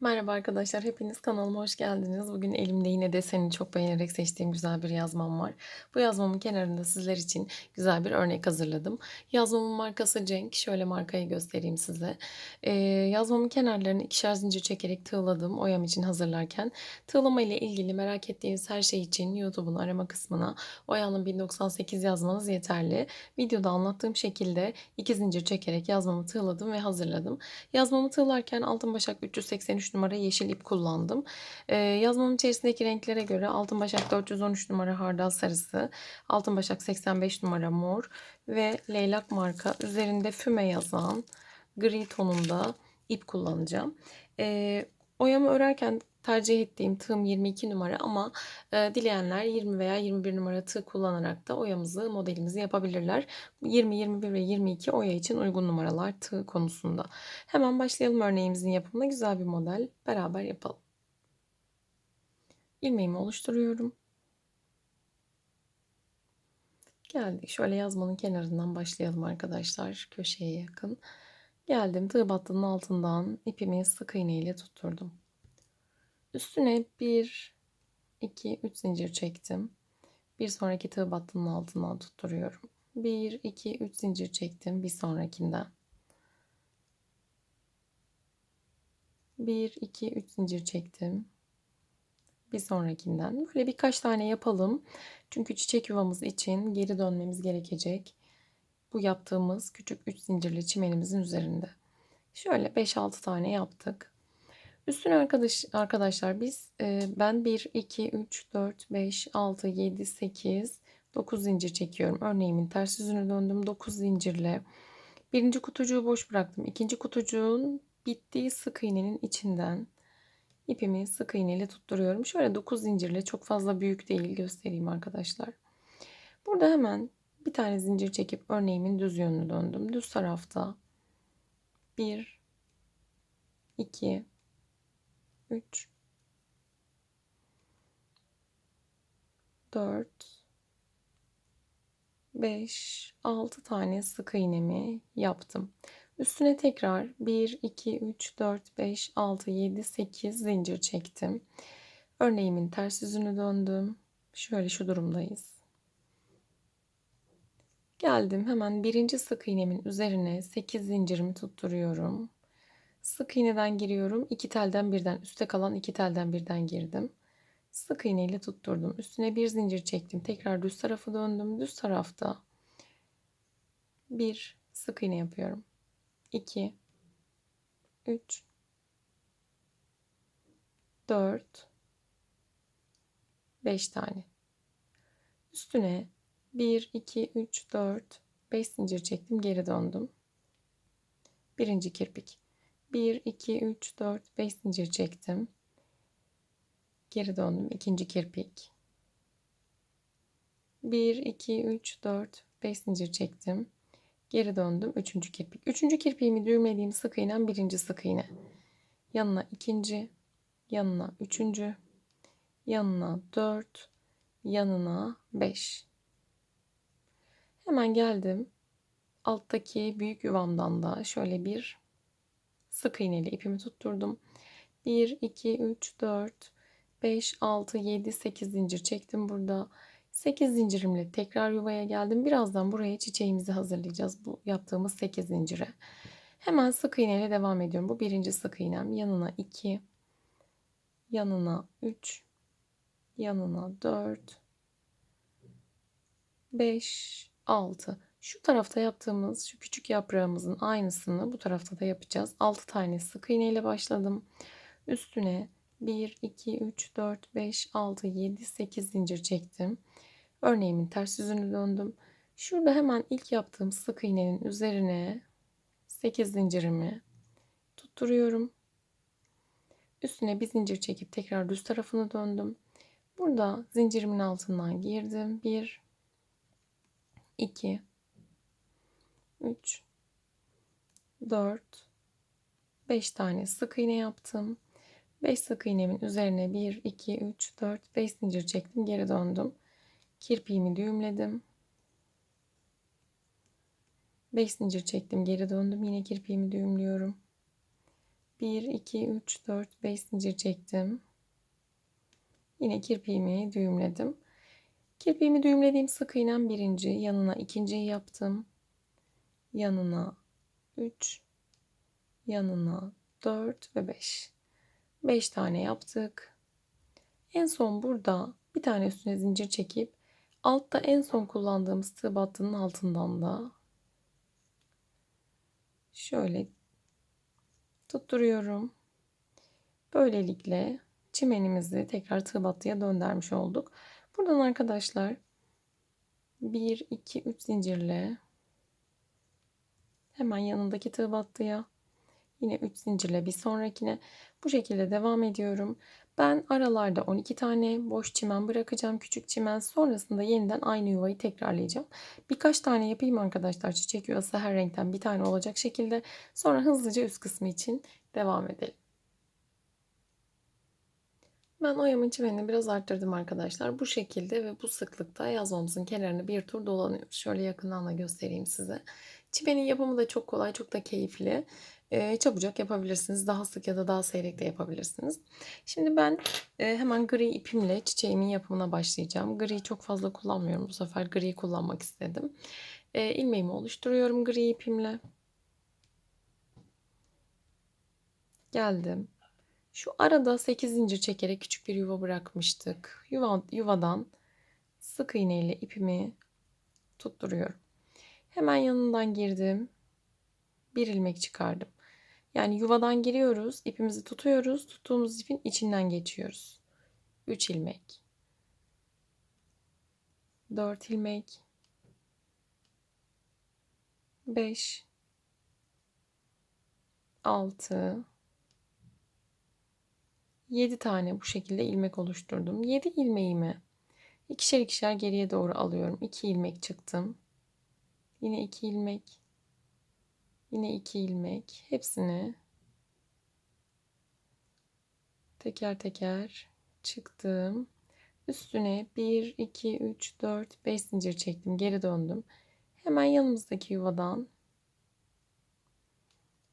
Merhaba arkadaşlar, hepiniz kanalıma hoş geldiniz. Bugün elimde yine deseni çok beğenerek seçtiğim güzel bir yazmam var. Bu yazmamın kenarında sizler için güzel bir örnek hazırladım. Yazmamın markası Cenk. Şöyle markayı göstereyim size. Ee, yazmamın kenarlarını ikişer zincir çekerek tığladım oyam için hazırlarken. Tığlama ile ilgili merak ettiğiniz her şey için YouTube'un arama kısmına Oyalım 1098 yazmanız yeterli. Videoda anlattığım şekilde iki zincir çekerek yazmamı tığladım ve hazırladım. Yazmamı tığlarken altın başak 383 numara yeşil ip kullandım. Ee, yazmamın içerisindeki renklere göre altın başak 413 numara hardal sarısı, altın başak 85 numara mor ve leylak marka üzerinde füme yazan gri tonunda ip kullanacağım. Ee, oyamı örerken tercih ettiğim tığım 22 numara ama e, dileyenler 20 veya 21 numara tığ kullanarak da oyamızı, modelimizi yapabilirler. 20, 21 ve 22 oya için uygun numaralar tığ konusunda. Hemen başlayalım örneğimizin yapımına. Güzel bir model beraber yapalım. İlmeğimi oluşturuyorum. Geldik. Şöyle yazmanın kenarından başlayalım arkadaşlar. Köşeye yakın. Geldim. Tığ battının altından ipimi sık iğne ile tutturdum. Üstüne 1, 2, 3 zincir çektim. Bir sonraki tığ battının altından tutturuyorum. 1, 2, 3 zincir çektim bir sonrakinden. 1, 2, 3 zincir çektim. Bir sonrakinden. Böyle birkaç tane yapalım. Çünkü çiçek yuvamız için geri dönmemiz gerekecek. Bu yaptığımız küçük 3 zincirli çimenimizin üzerinde. Şöyle 5-6 tane yaptık. Üstüne arkadaş, arkadaşlar biz e, ben 1, 2, 3, 4, 5, 6, 7, 8, 9 zincir çekiyorum. Örneğimin ters yüzünü döndüm 9 zincirle. Birinci kutucuğu boş bıraktım. İkinci kutucuğun bittiği sık iğnenin içinden ipimi sık iğneyle tutturuyorum. Şöyle 9 zincirle çok fazla büyük değil göstereyim arkadaşlar. Burada hemen bir tane zincir çekip örneğimin düz yönünü döndüm. Düz tarafta 1 2 3 4 5 6 tane sık iğnemi yaptım. Üstüne tekrar 1 2 3 4 5 6 7 8 zincir çektim. Örneğimin ters yüzünü döndüm. Şöyle şu durumdayız. Geldim hemen birinci sık iğnemin üzerine 8 zincirimi tutturuyorum. Sık iğneden giriyorum. iki telden birden üstte kalan iki telden birden girdim. Sık iğne ile tutturdum. Üstüne bir zincir çektim. Tekrar düz tarafı döndüm. Düz tarafta bir sık iğne yapıyorum. 2 3 4 5 tane. Üstüne 1 2 3 4 5 zincir çektim, geri döndüm. Birinci kirpik. 1 2 3 4 5 zincir çektim. Geri döndüm. ikinci kirpik. 1 2 3 4 5 zincir çektim. Geri döndüm. Üçüncü kirpik. Üçüncü kirpiğimi düğümlediğim sık iğnem birinci sık iğne. Yanına ikinci, yanına üçüncü, yanına dört, yanına beş. Hemen geldim. Alttaki büyük yuvamdan da şöyle bir sık iğneli ipimi tutturdum. 1, 2, 3, 4, 5, 6, 7, 8 zincir çektim burada. 8 zincirimle tekrar yuvaya geldim. Birazdan buraya çiçeğimizi hazırlayacağız. Bu yaptığımız 8 zincire. Hemen sık iğne ile devam ediyorum. Bu birinci sık iğnem. Yanına 2, yanına 3, yanına 4, 5, 6. Şu tarafta yaptığımız şu küçük yaprağımızın aynısını bu tarafta da yapacağız. 6 tane sık iğne ile başladım. Üstüne 1, 2, 3, 4, 5, 6, 7, 8 zincir çektim. Örneğimin ters yüzünü döndüm. Şurada hemen ilk yaptığım sık iğnenin üzerine 8 zincirimi tutturuyorum. Üstüne bir zincir çekip tekrar düz tarafını döndüm. Burada zincirimin altından girdim. 1 2 3 4 5 tane sık iğne yaptım. 5 sık iğnemin üzerine 1 2 3 4 5 zincir çektim, geri döndüm. Kirpiğimi düğümledim. 5 zincir çektim, geri döndüm. Yine kirpiğimi düğümlüyorum. 1, 2, 3, 4, 5 zincir çektim. Yine kirpiğimi düğümledim. Kirpiğimi düğümlediğim sık iğnem birinci, yanına ikinciyi yaptım. Yanına 3, yanına 4 ve 5. 5 tane yaptık. En son burada bir tane üstüne zincir çekip altta en son kullandığımız tığ battının altından da şöyle tutturuyorum. Böylelikle çimenimizi tekrar tığ battıya döndürmüş olduk. Buradan arkadaşlar 1 2 3 zincirle hemen yanındaki tığ battıya yine 3 zincirle bir sonrakine bu şekilde devam ediyorum. Ben aralarda 12 tane boş çimen bırakacağım. Küçük çimen sonrasında yeniden aynı yuvayı tekrarlayacağım. Birkaç tane yapayım arkadaşlar. Çiçek yuvası her renkten bir tane olacak şekilde. Sonra hızlıca üst kısmı için devam edelim. Ben oyamın çimenini biraz arttırdım arkadaşlar. Bu şekilde ve bu sıklıkta yazmamızın kenarını bir tur dolanıyoruz. Şöyle yakından da göstereyim size. Çimenin yapımı da çok kolay, çok da keyifli. Ee, çabucak yapabilirsiniz. Daha sık ya da daha seyrek de yapabilirsiniz. Şimdi ben e, hemen gri ipimle çiçeğimin yapımına başlayacağım. Griyi çok fazla kullanmıyorum. Bu sefer gri kullanmak istedim. E, ilmeğimi oluşturuyorum gri ipimle. Geldim. Şu arada 8 zincir çekerek küçük bir yuva bırakmıştık. Yuva, yuvadan sık iğne ile ipimi tutturuyorum. Hemen yanından girdim. Bir ilmek çıkardım. Yani yuvadan giriyoruz, ipimizi tutuyoruz, tuttuğumuz ipin içinden geçiyoruz. 3 ilmek. 4 ilmek. 5 6 7 tane bu şekilde ilmek oluşturdum. 7 ilmeğimi ikişer ikişer geriye doğru alıyorum. 2 ilmek çıktım. Yine 2 ilmek. Yine 2 ilmek. Hepsini teker teker çıktım. Üstüne 1, 2, 3, 4, 5 zincir çektim. Geri döndüm. Hemen yanımızdaki yuvadan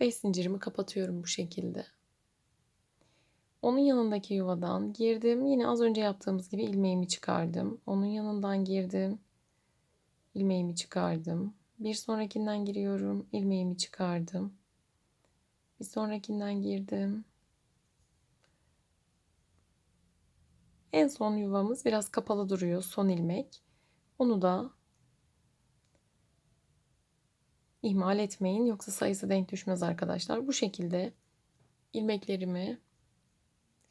5 zincirimi kapatıyorum bu şekilde. Onun yanındaki yuvadan girdim. Yine az önce yaptığımız gibi ilmeğimi çıkardım. Onun yanından girdim. İlmeğimi çıkardım. Bir sonrakinden giriyorum. ilmeğimi çıkardım. Bir sonrakinden girdim. En son yuvamız biraz kapalı duruyor. Son ilmek. Onu da ihmal etmeyin. Yoksa sayısı denk düşmez arkadaşlar. Bu şekilde ilmeklerimi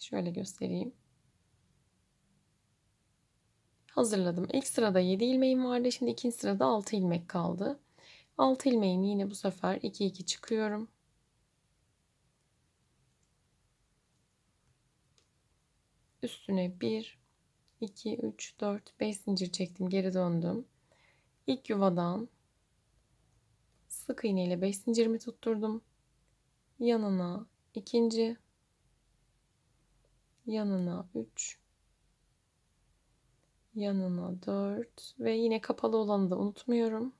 Şöyle göstereyim. Hazırladım. İlk sırada 7 ilmeğim vardı. Şimdi ikinci sırada 6 ilmek kaldı. 6 ilmeğimi yine bu sefer 2 2 çıkıyorum. Üstüne 1 2 3 4 5 zincir çektim. Geri döndüm. İlk yuvadan sık iğne ile 5 zincirimi tutturdum. Yanına ikinci yanına 3 yanına 4 ve yine kapalı olanı da unutmuyorum.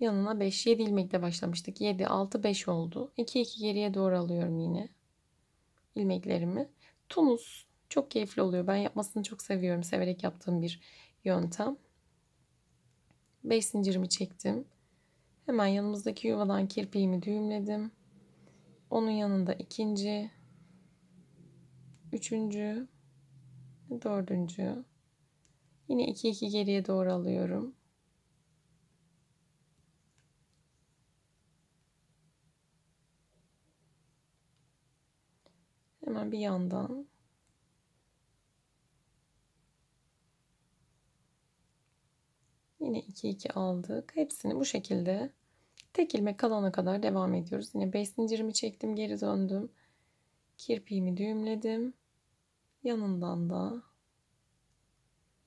Yanına 5 7 ilmekle başlamıştık. 7 6 5 oldu. 2 2 geriye doğru alıyorum yine ilmeklerimi. Tunus çok keyifli oluyor. Ben yapmasını çok seviyorum. Severek yaptığım bir yöntem. 5 zincirimi çektim. Hemen yanımızdaki yuvadan kirpiğimi düğümledim. Onun yanında ikinci, Üçüncü, dördüncü. Yine iki iki geriye doğru alıyorum. Hemen bir yandan Yine 2 2 aldık. Hepsini bu şekilde tek ilmek kalana kadar devam ediyoruz. Yine 5 zincirimi çektim, geri döndüm. Kirpiğimi düğümledim. Yanından da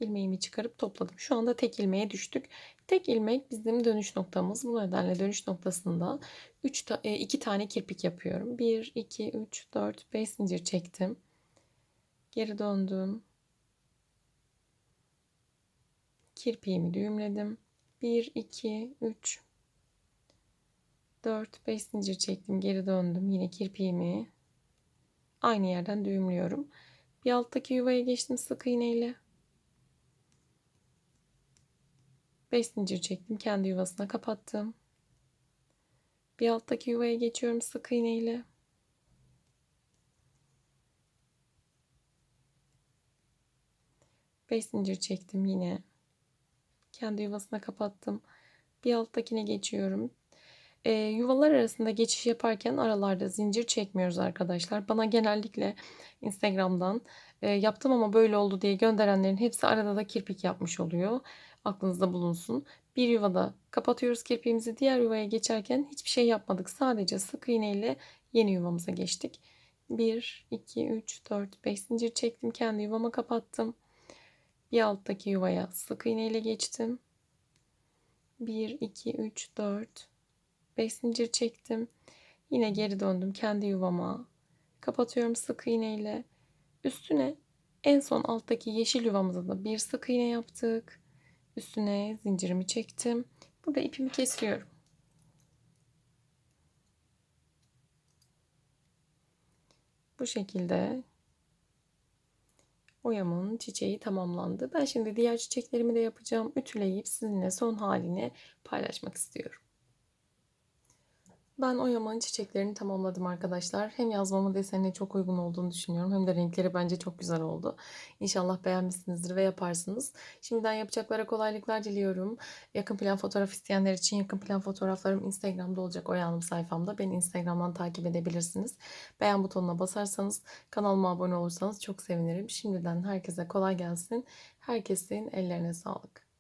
ilmeğimi çıkarıp topladım. Şu anda tek ilmeğe düştük. Tek ilmek bizim dönüş noktamız. Bu nedenle dönüş noktasında 3 ta 2 e, tane kirpik yapıyorum. 1 2 3 4 5 zincir çektim. Geri döndüm. Kirpiğimi düğümledim. 1 2 3 4, 5 zincir çektim. Geri döndüm. Yine kirpiğimi aynı yerden düğümlüyorum. Bir alttaki yuvaya geçtim sık iğneyle. 5 zincir çektim. Kendi yuvasına kapattım. Bir alttaki yuvaya geçiyorum sık iğneyle. Beş zincir çektim yine. Kendi yuvasına kapattım. Bir alttakine geçiyorum. E, yuvalar arasında geçiş yaparken aralarda zincir çekmiyoruz arkadaşlar. Bana genellikle Instagram'dan e, yaptım ama böyle oldu diye gönderenlerin hepsi arada da kirpik yapmış oluyor. Aklınızda bulunsun. Bir yuvada kapatıyoruz kirpiğimizi. Diğer yuvaya geçerken hiçbir şey yapmadık. Sadece sık iğne ile yeni yuvamıza geçtik. 1, 2, 3, 4, 5 zincir çektim. Kendi yuvama kapattım. Bir alttaki yuvaya sık iğne ile geçtim. 1, 2, 3, 4, 5 zincir çektim. Yine geri döndüm kendi yuvama. Kapatıyorum sık iğne ile. Üstüne en son alttaki yeşil yuvamıza da bir sık iğne yaptık. Üstüne zincirimi çektim. Burada ipimi kesiyorum. Bu şekilde oyamın çiçeği tamamlandı. Ben şimdi diğer çiçeklerimi de yapacağım. Ütüleyip sizinle son halini paylaşmak istiyorum. Ben oyamın çiçeklerini tamamladım arkadaşlar. Hem yazmamın desenine çok uygun olduğunu düşünüyorum. Hem de renkleri bence çok güzel oldu. İnşallah beğenmişsinizdir ve yaparsınız. Şimdiden yapacaklara kolaylıklar diliyorum. Yakın plan fotoğraf isteyenler için yakın plan fotoğraflarım Instagram'da olacak Oya Hanım sayfamda. Beni Instagram'dan takip edebilirsiniz. Beğen butonuna basarsanız kanalıma abone olursanız çok sevinirim. Şimdiden herkese kolay gelsin. Herkesin ellerine sağlık.